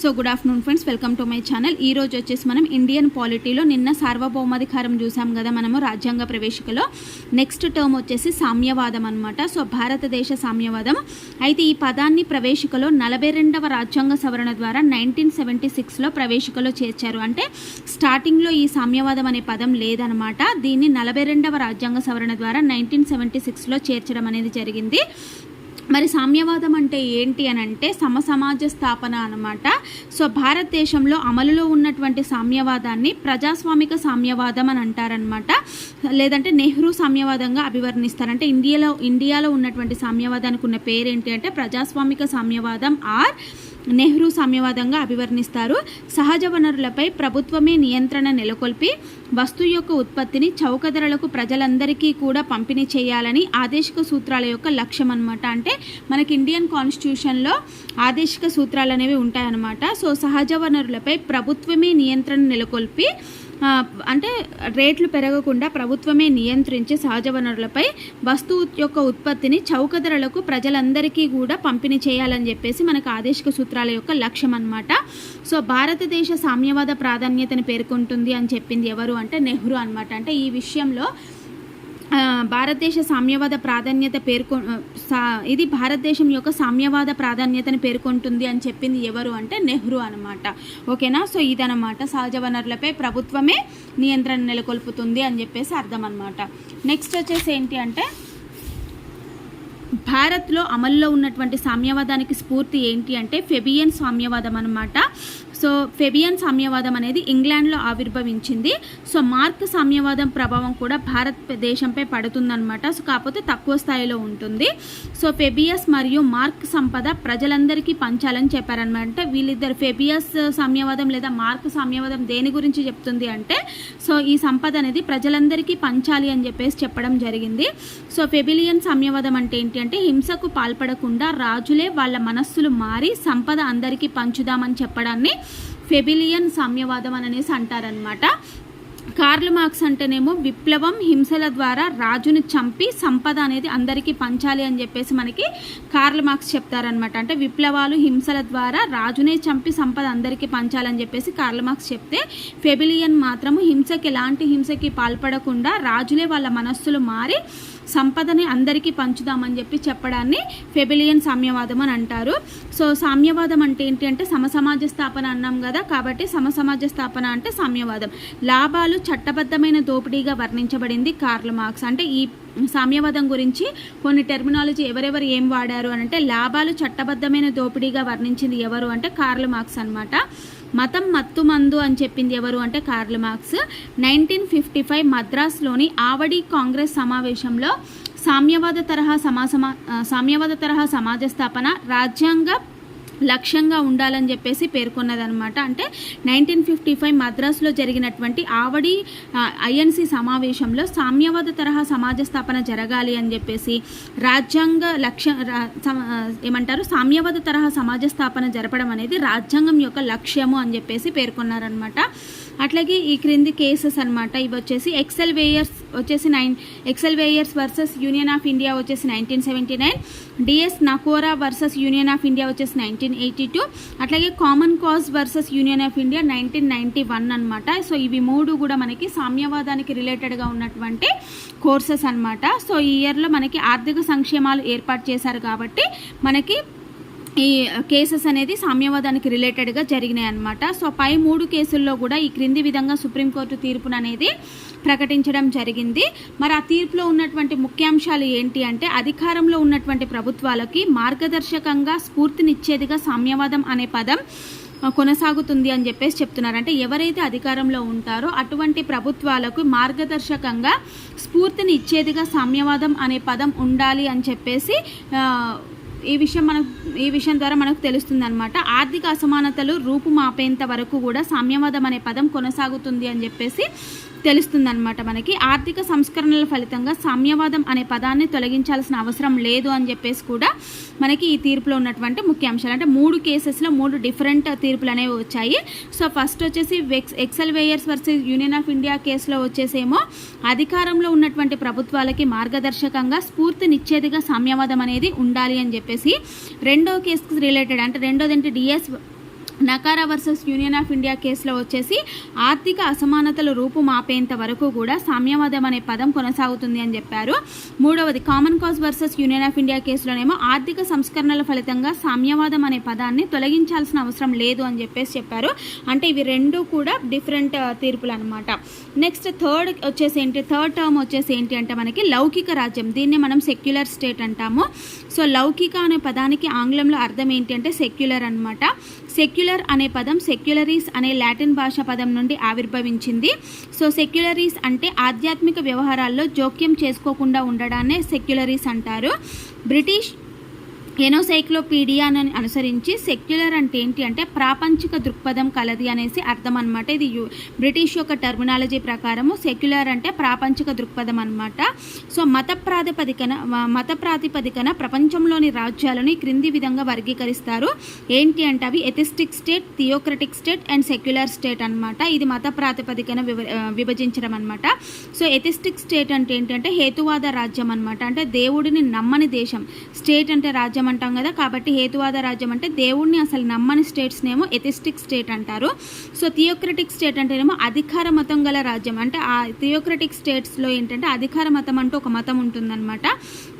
So good afternoon friends welcome to my channel. ఈ రోజు వచ్చేసి మనం ఇండియన్ పాలిటీలో నిన్న సార్వభౌమాధికారం చూసాం కదా మనము రాజ్యాంగ ప్రవేశికలో. నెక్స్ట్ టర్మ్ వచ్చేసి సామ్యవాదం అనమాట సో భారతదేశ సామ్యవాదం. అయితే ఈ పదాన్ని ప్రవేశికలో నలభై రెండవ రాజ్యాంగ సవరణ ద్వారా నైన్టీన్ సెవెంటీ సిక్స్లో ప్రవేశికలో చేర్చారు. అంటే స్టార్టింగ్లో ఈ సామ్యవాదం అనే పదం లేదనమాట దీన్ని నలభై రెండవ రాజ్యాంగ సవరణ ద్వారా నైన్టీన్ సెవెంటీ సిక్స్లో చేర్చడం అనేది జరిగింది. మరి సామ్యవాదం అంటే ఏంటి అని అంటే సమసమాజ స్థాపన అనమాట సో భారతదేశంలో అమలులో ఉన్నటువంటి సామ్యవాదాన్ని ప్రజాస్వామిక సామ్యవాదం అని అంటారనమాట లేదంటే నెహ్రూ సామ్యవాదంగా అభివర్ణిస్తారు. అంటే ఇండియాలో ఇండియాలో ఉన్నటువంటి సామ్యవాదానికి ఉన్న పేరేంటి అంటే ప్రజాస్వామిక సామ్యవాదం ఆర్ నెహ్రూ సామ్యవాదంగా అభివర్ణిస్తారు. సహజ వనరులపై ప్రభుత్వమే నియంత్రణ నెలకొల్పి వస్తువు యొక్క ఉత్పత్తిని చౌక ధరలకు ప్రజలందరికీ కూడా పంపిణీ చేయాలని ఆదేశిక సూత్రాల యొక్క లక్ష్యం అనమాట అంటే మనకి ఇండియన్ కాన్స్టిట్యూషన్లో ఆదేశిక సూత్రాలు అనేవి ఉంటాయన్నమాట. సో సహజ వనరులపై ప్రభుత్వమే నియంత్రణ నెలకొల్పి అంటే రేట్లు పెరగకుండా ప్రభుత్వమే నియంత్రించి సహజ వనరులపై వస్తువు యొక్క ఉత్పత్తిని చౌక ధరలకు ప్రజలందరికీ కూడా పంపిణీ చేయాలని చెప్పేసి మనకు ఆదేశిక సూత్రాల యొక్క లక్ష్యం అన్నమాట. సో భారతదేశ సామ్యవాద ప్రాధాన్యతను పేర్కొంటుంది అని చెప్పింది ఎవరు అంటే నెహ్రూ అన్నమాట. అంటే ఈ విషయంలో భారతదేశ సామ్యవాద ప్రాధాన్యత పేర్కొ సా ఇది భారతదేశం యొక్క సామ్యవాద ప్రాధాన్యతను పేర్కొంటుంది అని చెప్పింది ఎవరు అంటే నెహ్రూ అనమాట ఓకేనా? సో ఇదనమాట సహజ వనరులపై ప్రభుత్వమే నియంత్రణ నెలకొల్పుతుంది అని చెప్పేసి అర్థం అనమాట నెక్స్ట్ వచ్చేసి ఏంటి అంటే భారత్లో అమల్లో ఉన్నటువంటి సామ్యవాదానికి స్ఫూర్తి ఏంటి అంటే ఫెబియన్ సామ్యవాదం అనమాట సో ఫెబియన్ సామ్యవాదం అనేది ఇంగ్లాండ్లో ఆవిర్భవించింది. సో మార్క్ సామ్యవాదం ప్రభావం కూడా భారతదేశంపై పడుతుందనమాట సో కాకపోతే తక్కువ స్థాయిలో ఉంటుంది. సో ఫెబియస్ మరియు మార్క్ సంపద ప్రజలందరికీ పంచాలని చెప్పారనమాట వీళ్ళిద్దరు ఫెబియస్ సామ్యవాదం లేదా మార్క్ సామ్యవాదం దేని గురించి చెప్తుంది అంటే సో ఈ సంపద అనేది ప్రజలందరికీ పంచాలి అని చెప్పేసి చెప్పడం జరిగింది. సో ఫెబిలియన్ సామ్యవాదం అంటే ఏంటి అంటే హింసకు పాల్పడకుండా రాజులే వాళ్ళ మనస్సులు మారి సంపద అందరికీ పంచుదామని చెప్పడాన్ని ఫెబిలియన్ సామ్యవాదం అని అనేసి అంటారనమాట కార్ల్ మార్క్స్ అంటేనేమో విప్లవం హింసల ద్వారా రాజుని చంపి సంపద అనేది అందరికీ పంచాలి అని చెప్పేసి మనకి కార్ల్ మార్క్స్ చెప్తారనమాట అంటే విప్లవాలు హింసల ద్వారా రాజునే చంపి సంపద అందరికీ పంచాలని చెప్పేసి కార్ల్ మార్క్స్ చెప్తే ఫెబిలియన్ మాత్రము హింసకి ఎలాంటి హింసకి పాల్పడకుండా రాజులే వాళ్ళ మనస్సులు మారి సంపదని అందరికీ పంచుదామని చెప్పి చెప్పడాన్ని ఫెబిలియన్ సామ్యవాదం అని అంటారు. సో సామ్యవాదం అంటే ఏంటి అంటే సమసమాజ స్థాపన అన్నాం కదా కాబట్టి సమసమాజ స్థాపన అంటే సామ్యవాదం. లాభాలు చట్టబద్ధమైన దోపిడీగా వర్ణించబడింది కార్ల్ మార్క్స్. అంటే ఈ సామ్యవాదం గురించి కొన్ని టెర్మినాలజీ ఎవరెవరు ఏం వాడారు అని అంటే లాభాలు చట్టబద్ధమైన దోపిడీగా వర్ణించింది ఎవరు అంటే కార్ల్ మార్క్స్ అన్నమాట. మతం మత్తు మందు అని చెప్పింది ఎవరు అంటే Karl Marx. Nineteen fifty five మద్రాస్లోని Avadi Congress సమావేశంలో సామ్యవాద తరహా సమాసమా సామ్యవాద తరహా సమాజ స్థాపన రాజ్యాంగ లక్ష్యంగా ఉండాలని చెప్పేసి పేర్కొన్నదనమాట అంటే నైన్టీన్ ఫిఫ్టీ ఫైవ్ మద్రాసులో జరిగినటువంటి ఆవడి ఐఎన్సి సమావేశంలో సామ్యవాద తరహా సమాజ స్థాపన జరగాలి అని చెప్పేసి రాజ్యాంగ లక్ష్య ఏమంటారు? సామ్యవాద తరహా సమాజ స్థాపన జరపడం అనేది రాజ్యాంగం యొక్క లక్ష్యము అని చెప్పేసి పేర్కొన్నారనమాట అట్లాగే ఈ క్రింది కేసెస్ అన్నమాట. ఇవి వచ్చేసి ఎక్సెల్ వేయర్స్ వచ్చేసి nine Excel Wears versus Union of India వచ్చేసి nineteen seventy nine DS Nakara versus Union of India వచ్చేసి నైన్టీన్ ఎయిటీ టూ అట్లాగే Common Cause versus Union of India nineteen ninety one అనమాట సో ఇవి మూడు కూడా మనకి సామ్యవాదానికి రిలేటెడ్గా ఉన్నటువంటి కోర్సెస్ అన్నమాట. సో ఈ ఇయర్లో మనకి ఆర్థిక సంక్షేమాలు ఏర్పాటు చేశారు కాబట్టి మనకి ఈ కేసెస్ అనేది సామ్యవాదానికి రిలేటెడ్గా జరిగినాయి అనమాట సో పై మూడు కేసుల్లో కూడా ఈ క్రింది విధంగా సుప్రీంకోర్టు తీర్పును అనేది ప్రకటించడం జరిగింది. మరి ఆ తీర్పులో ఉన్నటువంటి ముఖ్యాంశాలు ఏంటి అంటే అధికారంలో ఉన్నటువంటి ప్రభుత్వాలకి మార్గదర్శకంగా స్ఫూర్తినిచ్చేదిగా సామ్యవాదం అనే పదం కొనసాగుతుంది అని చెప్పేసి చెప్తున్నారు. అంటే ఎవరైతే అధికారంలో ఉంటారో అటువంటి ప్రభుత్వాలకు మార్గదర్శకంగా స్ఫూర్తిని ఇచ్చేదిగా సామ్యవాదం అనే పదం ఉండాలి అని చెప్పేసి ఈ విషయం మనకు ఈ విషయం ద్వారా మనకు తెలుస్తుంది అనమాట ఆర్థిక అసమానతలు రూపుమాపేంత వరకు కూడా సామ్యవాదం అనే పదం కొనసాగుతుంది అని చెప్పేసి తెలుస్తుందన్నమాట మనకి. ఆర్థిక సంస్కరణల ఫలితంగా సామ్యవాదం అనే పదాన్ని తొలగించాల్సిన అవసరం లేదు అని చెప్పేసి కూడా మనకి ఈ తీర్పులో ఉన్నటువంటి ముఖ్య అంశాలు. అంటే మూడు కేసెస్లో మూడు డిఫరెంట్ తీర్పులు అనేవి వచ్చాయి. సో ఫస్ట్ వచ్చేసి vex Excel Wears versus Union of India కేసులో వచ్చేసేమో అధికారంలో ఉన్నటువంటి ప్రభుత్వాలకి మార్గదర్శకంగా స్ఫూర్తినిచ్చేదిగా సామ్యవాదం అనేది ఉండాలి అని చెప్పేసి రెండో కేసుకి రిలేటెడ్ అంటే రెండోది ఏంటి? DS Nakara versus Union of India కేసులో వచ్చేసి ఆర్థిక అసమానతలు రూపుమాపేంత వరకు కూడా సామ్యవాదం అనే పదం కొనసాగుతుంది అని చెప్పారు. మూడవది Common Cause versus Union of India కేసులోనేమో ఆర్థిక సంస్కరణల ఫలితంగా సామ్యవాదం అనే పదాన్ని తొలగించాల్సిన అవసరం లేదు అని చెప్పేసి చెప్పారు. అంటే ఇవి రెండు కూడా డిఫరెంట్ తీర్పులు అనమాట నెక్స్ట్ థర్డ్ వచ్చేసి ఏంటి? థర్డ్ టర్మ్ వచ్చేసి ఏంటి అంటే మనకి లౌకిక రాజ్యం. దీన్ని మనం సెక్యులర్ స్టేట్ అంటాము. సో లౌకిక అనే పదానికి ఆంగ్లంలో అర్థం ఏంటి అంటే సెక్యులర్ అనమాట సెక్యులర్ అనే పదం సెక్యులరీస్ అనే లాటిన్ భాష పదం నుండి ఆవిర్భవించింది. సో సెక్యులరీస్ అంటే ఆధ్యాత్మిక వ్యవహారాల్లో జోక్యం చేసుకోకుండా ఉండడాన్నే సెక్యులరీస్ అంటారు. బ్రిటిష్ ఎనోసైక్లోపీడియాని అనుసరించి సెక్యులర్ అంటే ఏంటి అంటే ప్రాపంచిక దృక్పథం కలది అనేసి అర్థం అనమాట ఇది యూ బ్రిటిష్ యొక్క టర్మినాలజీ ప్రకారము సెక్యులర్ అంటే ప్రాపంచిక దృక్పథం అనమాట సో మత ప్రాతిపదికన మత ప్రాతిపదికన ప్రపంచంలోని రాజ్యాలను క్రింది విధంగా వర్గీకరిస్తారు. ఏంటి అంటే అవి atheistic state theocratic state and secular state అనమాట ఇది మత ప్రాతిపదికన వివ విభజించడం అనమాట సో ఎథిస్టిక్ స్టేట్ అంటే ఏంటంటే హేతువాద రాజ్యం అనమాట అంటే దేవుడిని నమ్మని దేశం. స్టేట్ అంటే రాజ్యం అంటాం కదా కాబట్టి హేతువాద రాజ్యం అంటే దేవుణ్ణి అసలు నమ్మని స్టేట్స్నేమో ఎథిస్టిక్ స్టేట్ అంటారు. సో థియోక్రటిక్ స్టేట్ అంటేనేమో అధికార మతం గల రాజ్యం. అంటే ఆ థియోక్రటిక్ స్టేట్స్లో ఏంటంటే అధికార మతం అంటూ ఒక మతం ఉంటుందన్నమాట.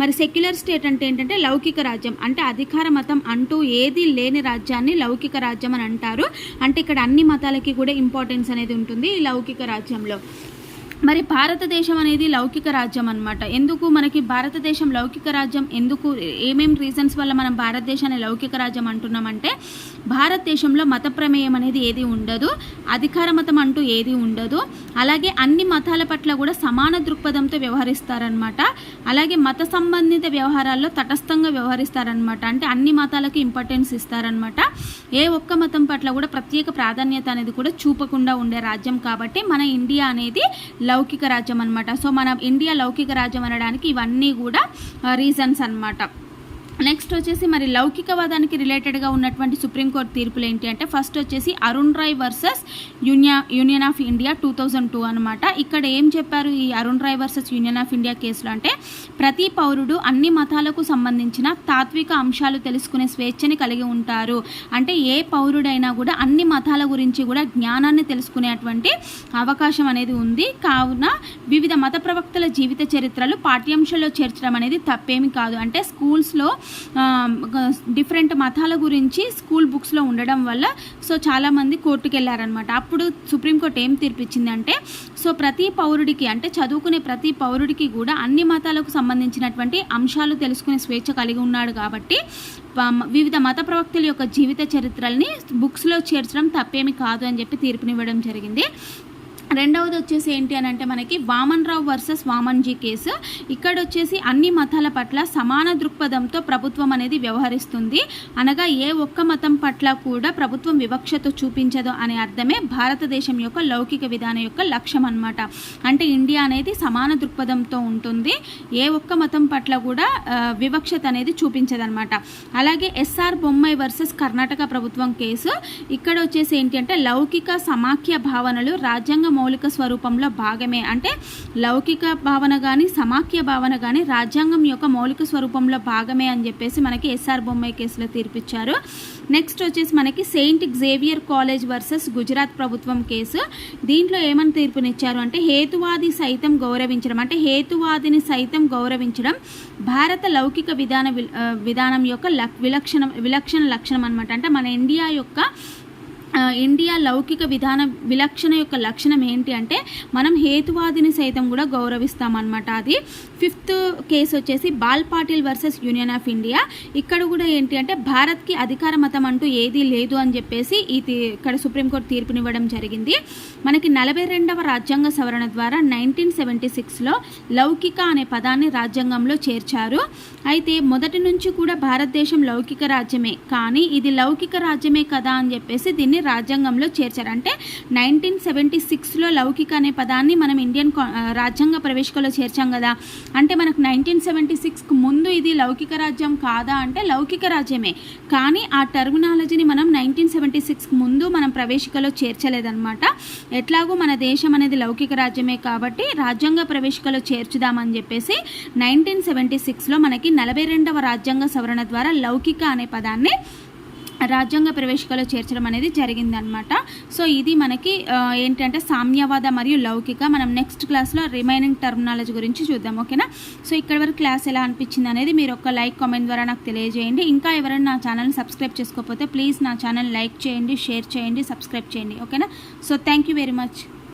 మరి సెక్యులర్ స్టేట్ అంటే ఏంటంటే లౌకిక రాజ్యం. అంటే అధికార మతం అంటూ ఏది లేని రాజ్యాన్ని లౌకిక రాజ్యం అని అంటారు. అంటే ఇక్కడ అన్ని మతాలకి కూడా ఇంపార్టెన్స్ అనేది ఉంటుంది ఈ లౌకిక రాజ్యంలో. మరి భారతదేశం అనేది లౌకిక రాజ్యం అన్నమాట. ఎందుకు మనకి భారతదేశం లౌకిక రాజ్యం? ఎందుకు? ఏమేం రీజన్స్ వల్ల మనం భారతదేశాన్ని లౌకిక రాజ్యం అంటున్నామంటే భారతదేశంలో మత ప్రమేయం అనేది ఏది ఉండదు అధికార మతం అంటూ ఏది ఉండదు. అలాగే అన్ని మతాల పట్ల కూడా సమాన దృక్పథంతో వ్యవహరిస్తారనమాట అలాగే మత సంబంధిత వ్యవహారాల్లో తటస్థంగా వ్యవహరిస్తారనమాట అంటే అన్ని మతాలకి ఇంపార్టెన్స్ ఇస్తారనమాట ఏ ఒక్క మతం పట్ల కూడా ప్రత్యేక ప్రాధాన్యత అనేది కూడా చూపకుండా ఉండే రాజ్యం కాబట్టి మన ఇండియా అనేది లౌకిక రాజ్యం అనమాట సో మనం ఇండియా లౌకిక రాజ్యం అనడానికి ఇవన్నీ కూడా రీజన్స్ అన్నమాట. నెక్స్ట్ వచ్చేసి మరి లౌకికవాదానికి రిలేటెడ్గా ఉన్నటువంటి సుప్రీంకోర్టు తీర్పులు ఏంటి అంటే ఫస్ట్ వచ్చేసి Arun Roy versus యూనియా Union of India two thousand two అనమాట ఇక్కడ ఏం చెప్పారు ఈ Arun Roy versus Union of India కేసులో అంటే ప్రతి పౌరుడు అన్ని మతాలకు సంబంధించిన తాత్విక అంశాలు తెలుసుకునే స్వేచ్ఛని కలిగి ఉంటారు. అంటే ఏ పౌరుడైనా కూడా అన్ని మతాల గురించి కూడా జ్ఞానాన్ని తెలుసుకునేటువంటి అవకాశం అనేది ఉంది. కావున వివిధ మత ప్రవక్తల జీవిత చరిత్రలు పాఠ్యాంశాల్లో చేర్చడం అనేది తప్పేమి కాదు. అంటే స్కూల్స్లో డిఫరెంట్ మతాల గురించి స్కూల్ బుక్స్లో ఉండడం వల్ల సో చాలామంది కోర్టుకు వెళ్ళారనమాట అప్పుడు సుప్రీంకోర్టు ఏం తీర్పిచ్చిందంటే సో ప్రతి పౌరుడికి అంటే చదువుకునే ప్రతి పౌరుడికి కూడా అన్ని మతాలకు సంబంధించినటువంటి అంశాలు తెలుసుకునే స్వేచ్ఛ కలిగి ఉన్నాడు కాబట్టి వివిధ మత ప్రవక్తల యొక్క జీవిత చరిత్రల్ని బుక్స్లో చేర్చడం తప్పేమి కాదు అని చెప్పి తీర్పునివ్వడం జరిగింది. రెండవది వచ్చేసి ఏంటి అని అంటే మనకి వామన్ రావు వర్సెస్ వామన్జీ కేసు. ఇక్కడ వచ్చేసి అన్ని మతాల పట్ల సమాన దృక్పథంతో ప్రభుత్వం అనేది వ్యవహరిస్తుంది. అనగా ఏ ఒక్క మతం పట్ల కూడా ప్రభుత్వం వివక్షత చూపించదు అనే అర్థమే భారతదేశం యొక్క లౌకిక విధానం యొక్క లక్ష్యం అన్నమాట. అంటే ఇండియా అనేది సమాన దృక్పథంతో ఉంటుంది. ఏ ఒక్క మతం పట్ల కూడా వివక్షత అనేది చూపించదనమాట అలాగే ఎస్ఆర్ బొమ్మాయి వర్సెస్ కర్ణాటక ప్రభుత్వం కేసు. ఇక్కడ వచ్చేసి ఏంటి అంటే లౌకిక సమాఖ్య భావనలు రాజ్యాంగ మౌలిక స్వరూపంలో భాగమే. అంటే లౌకిక భావన కానీ సమాఖ్య భావన కానీ రాజ్యాంగం యొక్క మౌలిక స్వరూపంలో భాగమే అని చెప్పేసి మనకి ఎస్ఆర్ బొమ్మాయి కేసులో తీర్పిచ్చారు. నెక్స్ట్ వచ్చేసి మనకి Saint Xavier College versus Gujarat ప్రభుత్వం కేసు. దీంట్లో ఏమని తీర్పునిచ్చారు అంటే హేతువాది సైతం గౌరవించడం. అంటే హేతువాదిని సైతం గౌరవించడం భారత లౌకిక విధాన విధానం యొక్క లక్- విలక్షణ విలక్షణ లక్షణం అనమాట అంటే మన ఇండియా యొక్క ఇండియా లౌకిక విధాన విలక్షణ యొక్క లక్షణం ఏంటి అంటే మనం హేతువాదిని సైతం కూడా గౌరవిస్తామన్నమాట అది. ఫిఫ్త్ కేసు వచ్చేసి Bal Patil versus Union of India. ఇక్కడ కూడా ఏంటి అంటే భారత్కి అధికార మతం అంటూ ఏదీ లేదు అని చెప్పేసి ఈ ఇక్కడ సుప్రీంకోర్టు తీర్పునివ్వడం జరిగింది. మనకి నలభై రెండవ రాజ్యాంగ సవరణ ద్వారా నైన్టీన్ సెవెంటీ సిక్స్లో లౌకిక అనే పదాన్ని రాజ్యాంగంలో చేర్చారు. అయితే మొదటి నుంచి కూడా భారతదేశం లౌకిక రాజ్యమే. కానీ ఇది లౌకిక రాజ్యమే కదా అని చెప్పేసి దీన్ని రాజ్యాంగంలో చేర్చారు. అంటే నైన్టీన్ సెవెంటీ సిక్స్లో లౌకిక అనే పదాన్ని మనం ఇండియన్ రాజ్యాంగ ప్రవేశికలో చేర్చాం కదా. అంటే మనకు నైన్టీన్ సెవెంటీ సిక్స్కి ముందు ఇది లౌకిక రాజ్యం కాదా అంటే లౌకిక రాజ్యమే. కానీ ఆ టర్మినాలజీని మనం నైన్టీన్ సెవెంటీ సిక్స్కి ముందు మనం ప్రవేశికలో చేర్చలేదన్నమాట. ఎట్లాగో మన దేశం అనేది లౌకిక రాజ్యమే కాబట్టి రాజ్యాంగ ప్రవేశికలో చేర్చుదామని చెప్పేసి నైన్టీన్ సెవెంటీ సిక్స్లో మనకి నలభై రెండవ రాజ్యాంగ సవరణ ద్వారా లౌకిక అనే పదాన్ని రాజ్యాంగ ప్రవేశికలో చేర్చడం అనేది జరిగిందనమాట సో ఇది మనకి ఏంటంటే సామ్యవాద మరియు లౌకిక. మనం నెక్స్ట్ క్లాస్లో రిమైనింగ్ టర్మినాలజీ గురించి చూద్దాం ఓకేనా? సో ఇక్కడ వరకు క్లాస్ ఎలా అనిపించింది అనేది మీరు ఒక లైక్ కామెంట్ ద్వారా నాకు తెలియజేయండి. ఇంకా ఎవరైనా నా ఛానల్ని సబ్స్క్రైబ్ చేసుకోకపోతే ప్లీజ్ నా ఛానల్ లైక్ చేయండి షేర్ చేయండి సబ్స్క్రైబ్ చేయండి ఓకేనా? So thank you very much